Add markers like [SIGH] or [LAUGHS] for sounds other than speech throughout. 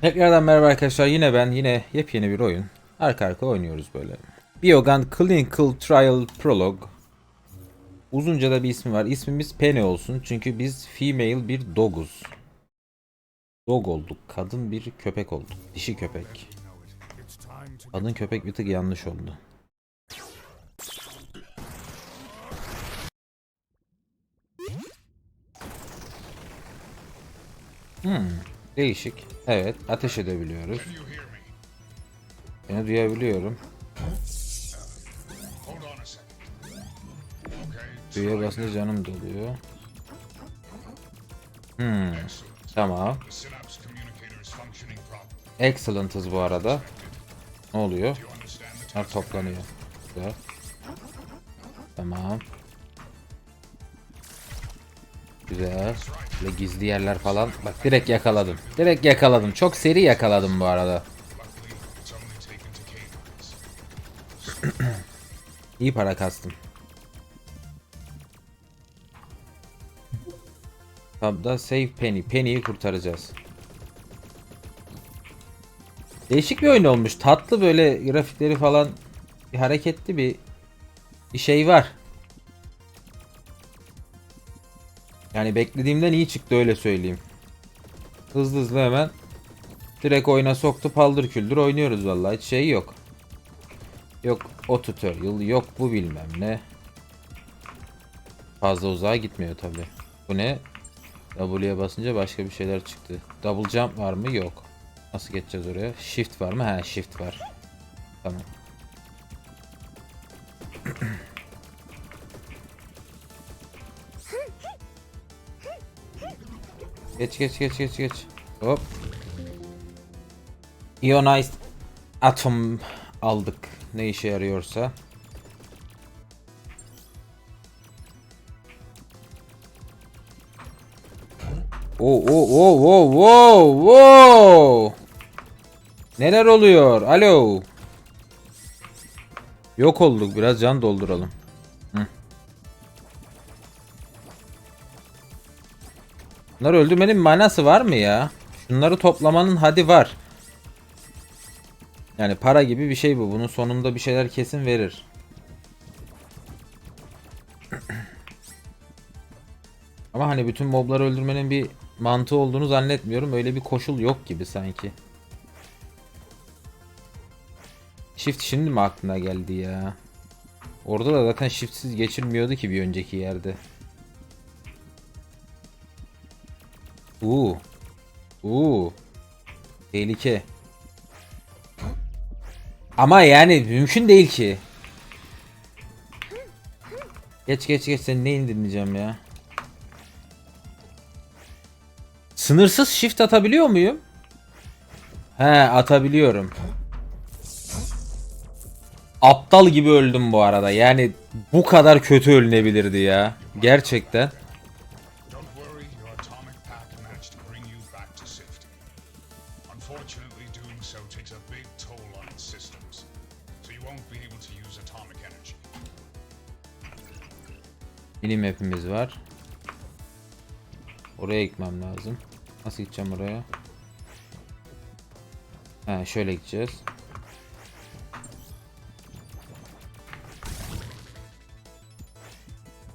Tekrardan merhaba arkadaşlar yine ben yine yepyeni bir oyun. Arka arka oynuyoruz böyle. Biogun Clinical Trial Prologue. Uzunca da bir ismi var. İsmimiz Penny olsun çünkü biz female bir doguz. Dog olduk. Kadın bir köpek olduk. Dişi köpek. Kadın köpek bir tık yanlış oldu. Hmm, değişik. Evet, ateş edebiliyoruz. Beni duyabiliyorum. Düğüye basınca canım doluyor. Hmm, tamam. Excellent'ız bu arada. Ne oluyor? Bunlar toplanıyor. Güzel. Tamam. Güzel. Böyle gizli yerler falan. Bak direkt yakaladım. Direkt yakaladım. Çok seri yakaladım bu arada. [CLEARS THROAT] İyi para kastım. Tabda save Penny. Penny'yi kurtaracağız. Değişik bir oyun olmuş. Tatlı böyle grafikleri falan hareketli bir bir şey var. Yani beklediğimden iyi çıktı öyle söyleyeyim. Hızlı hızlı hemen direkt oyuna soktu paldır küldür oynuyoruz vallahi hiç şey yok. Yok o tutorial yok bu bilmem ne. Fazla uzağa gitmiyor tabi. Bu ne? W'ye basınca başka bir şeyler çıktı. Double jump var mı? Yok. Nasıl geçeceğiz oraya? Shift var mı? He shift var. Tamam. Geç geç geç geç geç. Hop. Ionized atom aldık. Ne işe yarıyorsa. Oo oo oo oo oo oo. Neler oluyor? Alo. Yok olduk. Biraz can dolduralım. Bunları öldürmenin manası var mı ya? Şunları toplamanın hadi var. Yani para gibi bir şey bu. Bunun sonunda bir şeyler kesin verir. [CLEARS THROAT] Ama hani bütün mobları öldürmenin bir mantığı olduğunu zannetmiyorum. Öyle bir koşul yok gibi sanki. Shift şimdi mi aklına geldi ya? Orada da zaten shiftsiz geçilmiyordu ki bir önceki yerde. Uuu. Uuu. Tehlike. Ama yani mümkün değil ki. Geç geç geç sen neyini dinleyeceğim ya. Sınırsız shift atabiliyor muyum? He atabiliyorum. Aptal gibi öldüm bu arada. Yani bu kadar kötü ölünebilirdi ya. Gerçekten. Unfortunately, doing so takes a big toll on systems, so you won't be able to use atomic energy. Mini map'imiz var. Oraya gitmem lazım. Nasıl gideceğim oraya? He şöyle gideceğiz.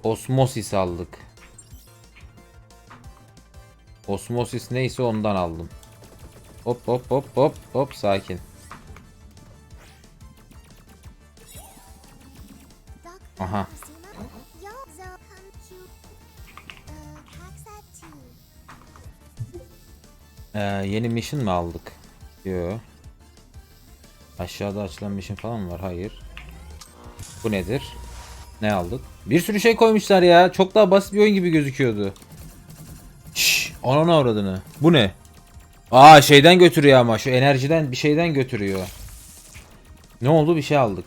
Osmosis aldık. Osmosis neyse ondan aldım. Hop hop hop hop hop sakin. Aha. Ee, yeni mission mi aldık? Yo. Aşağıda açılan mission falan mı var? Hayır. Bu nedir? Ne aldık? Bir sürü şey koymuşlar ya. Çok daha basit bir oyun gibi gözüküyordu. Şşş. Anana uğradığını. Bu ne? Aa şeyden götürüyor ama. Şu enerjiden bir şeyden götürüyor. Ne oldu? Bir şey aldık.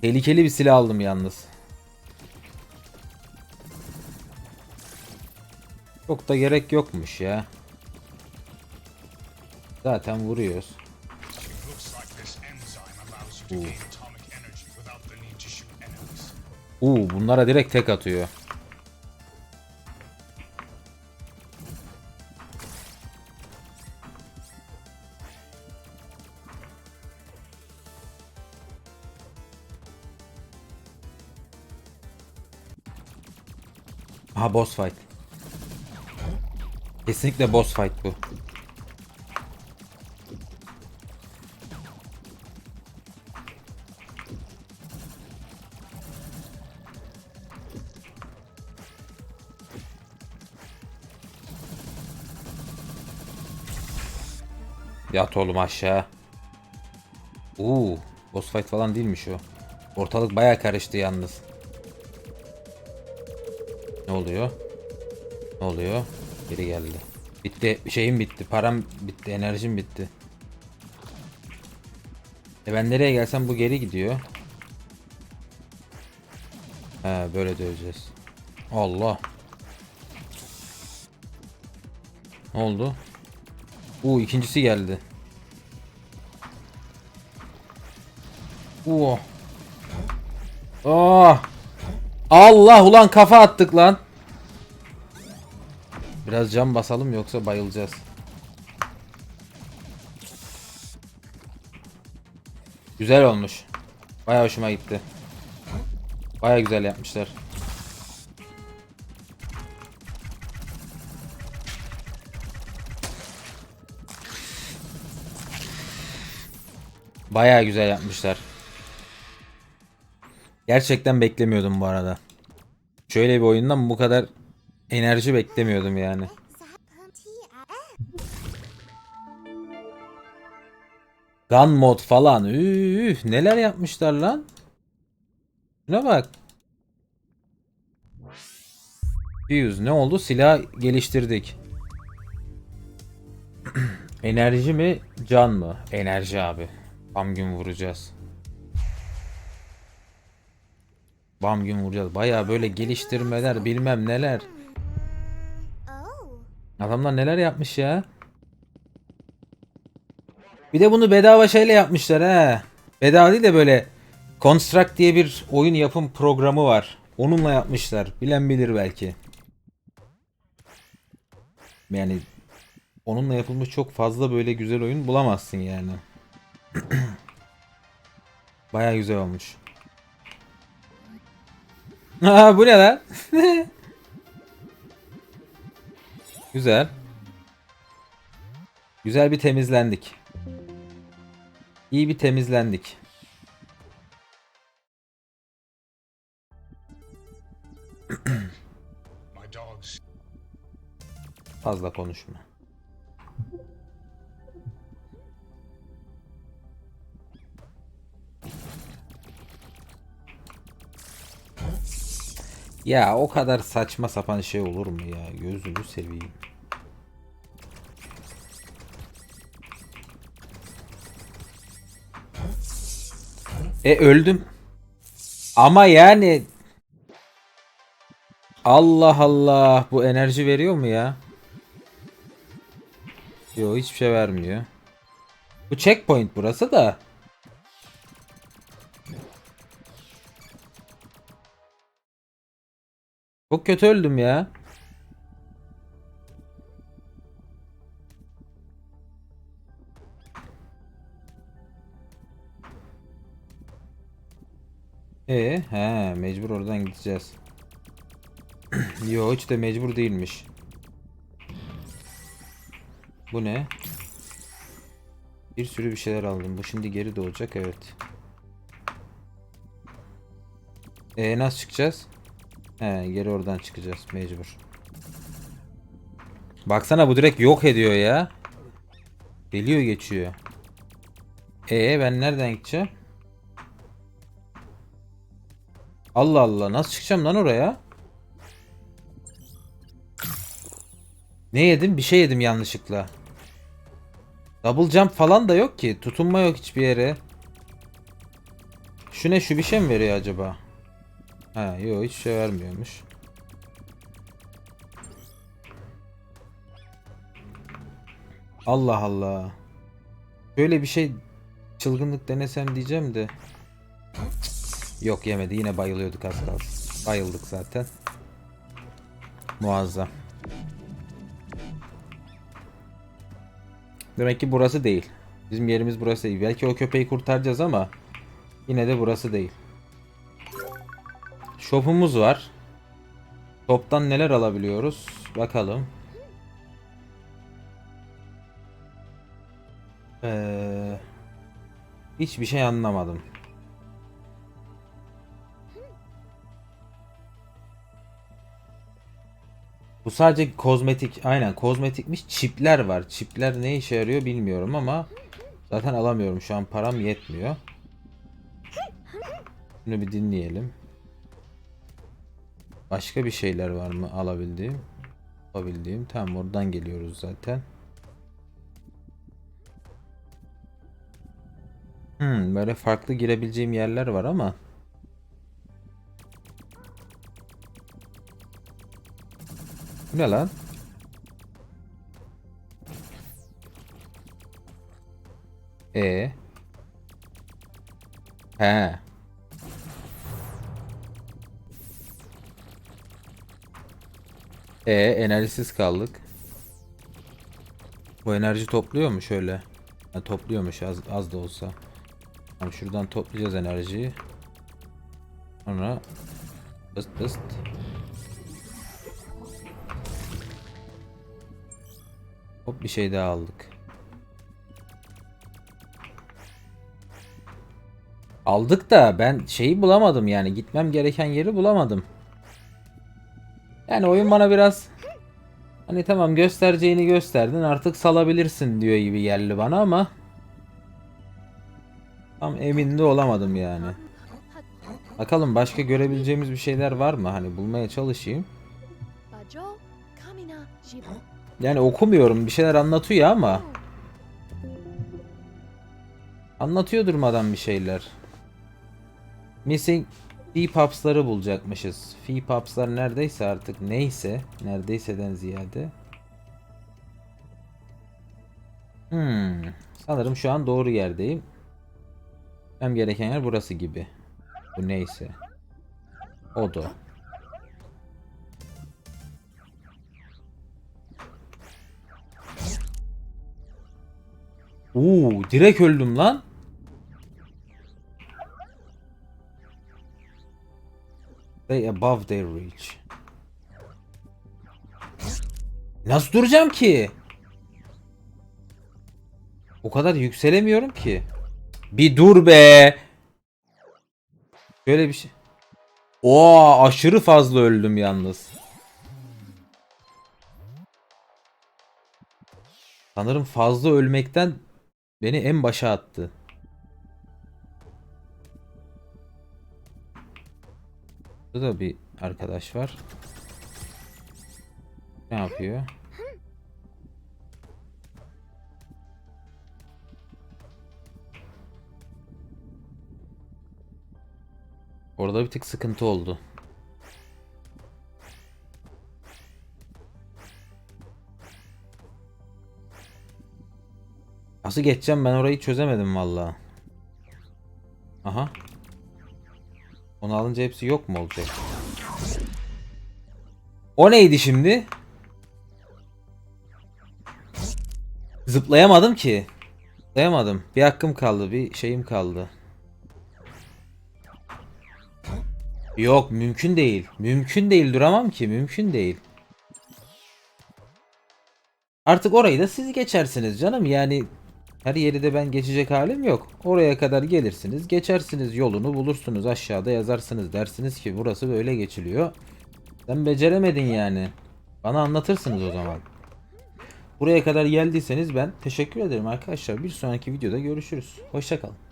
Tehlikeli bir silah aldım yalnız. Çok da gerek yokmuş ya. Zaten vuruyoruz. Uuu bunlara direkt tek atıyor. Aha boss fight. Kesinlikle boss fight bu. Yat oğlum aşağı. Uuu. Boss fight falan değilmiş o. Ortalık baya karıştı yalnız. Ne oluyor? Ne oluyor? Geri geldi. Bitti. Şeyim bitti. Param bitti. Enerjim bitti. E ben nereye gelsem bu geri gidiyor. He böyle döveceğiz. Allah. Ne oldu? Uuu ikincisi geldi. Uuu. Oh. Allah ulan kafa attık lan. Biraz cam basalım yoksa bayılacağız. Güzel olmuş. Baya hoşuma gitti. Baya güzel yapmışlar. Baya güzel yapmışlar. Gerçekten beklemiyordum bu arada. Şöyle bir oyundan bu kadar enerji beklemiyordum yani. Gun mod falan. Üh, neler yapmışlar lan. Şuna bak. Fuse ne oldu? Silah geliştirdik. [CLEARS THROAT] Enerji mi? Can mı? Enerji abi. Bam gün vuracağız. Bam gün vuracağız. Baya böyle geliştirmeler bilmem neler. Adamlar neler yapmış ya. Bir de bunu bedava şeyle yapmışlar ha. Bedava değil de böyle Construct diye bir oyun yapım programı var. Onunla yapmışlar. Bilen bilir belki. Yani onunla yapılmış çok fazla böyle güzel oyun bulamazsın yani. [CLEARS THROAT] Baya güzel olmuş. Aa bu ne lan? [LAUGHS] güzel. Güzel bir temizlendik. İyi bir temizlendik. Fazla konuşma. Ya o kadar saçma sapan şey olur mu ya? Gözünü seveyim. E öldüm. Ama yani Allah Allah bu enerji veriyor mu ya? Yok hiçbir şey vermiyor. Bu checkpoint burası da. Çok kötü öldüm ya. E, he, mecbur oradan gideceğiz. [CLEARS THROAT] Yo hiç de mecbur değilmiş. Bu ne? Bir sürü bir şeyler aldım. Bu şimdi geri doğacak evet. E nasıl çıkacağız? He geri oradan çıkacağız mecbur. Baksana bu direkt yok ediyor ya. Geliyor geçiyor. E ben nereden gideceğim? Allah Allah nasıl çıkacağım lan oraya? Ne yedim? Bir şey yedim yanlışlıkla. Double jump falan da yok ki. Tutunma yok hiçbir yere. Şu ne? Şu bir şey mi veriyor acaba? Ha yok hiç şey vermiyormuş. Allah Allah. Böyle bir şey çılgınlık denesem diyeceğim de. Yok yemedi. Yine bayılıyorduk az kalsın. Bayıldık zaten. Muazzam. Demek ki burası değil. Bizim yerimiz burası değil. Belki o köpeği kurtaracağız ama yine de burası değil. Shop'umuz var. Toptan neler alabiliyoruz? Bakalım. Ee, hiçbir şey anlamadım. Bu sadece kozmetik. Aynen kozmetikmiş. Çipler var. Çipler ne işe yarıyor bilmiyorum ama zaten alamıyorum. Şu an param yetmiyor. Bunu bir dinleyelim. Başka bir şeyler var mı alabildiğim? Alabildiğim. Tamam oradan geliyoruz zaten. Hmm, böyle farklı girebileceğim yerler var ama Bu ne lan? E. He. E enerjisiz kaldık. Bu enerji topluyor mu şöyle? Ha, topluyormuş az, az da olsa. Tamam şuradan toplayacağız enerjiyi. Sonra tıst tıst. Hop bir şey daha aldık. Aldık da ben şeyi bulamadım yani gitmem gereken yeri bulamadım. Yani oyun bana biraz hani tamam göstereceğini gösterdin artık salabilirsin diyor gibi geldi bana ama tam emin de olamadım yani. Bakalım başka görebileceğimiz bir şeyler var mı? Hani bulmaya çalışayım. Yani okumuyorum bir şeyler anlatıyor ama anlatıyor durmadan bir şeyler. Missing fee bulacakmışız. Fee pups'lar neredeyse artık neyse. Neredeyseden ziyade. Hmm. Sanırım şu an doğru yerdeyim. Hem gereken yer burası gibi. Bu neyse. O da. Oo, direkt öldüm lan. They above their reach. Nasıl duracağım ki? O kadar yükselemiyorum ki. Bir dur be. Şöyle bir şey. Oo, aşırı fazla öldüm yalnız. Sanırım fazla ölmekten beni en başa attı. Burada da bir arkadaş var. Ne yapıyor? Orada bir tık sıkıntı oldu. Nasıl geçeceğim ben orayı çözemedim valla. Aha. Onu alınca hepsi yok mu olacak? O neydi şimdi? Zıplayamadım ki. Zıplayamadım. Bir hakkım kaldı, bir şeyim kaldı. Yok, mümkün değil. Mümkün değil, duramam ki. Mümkün değil. Artık orayı da siz geçersiniz canım. Yani her yeri de ben geçecek halim yok. Oraya kadar gelirsiniz, geçersiniz, yolunu bulursunuz. Aşağıda yazarsınız. Dersiniz ki burası böyle geçiliyor. Sen beceremedin yani. Bana anlatırsınız o zaman. Buraya kadar geldiyseniz ben teşekkür ederim arkadaşlar. Bir sonraki videoda görüşürüz. Hoşçakalın.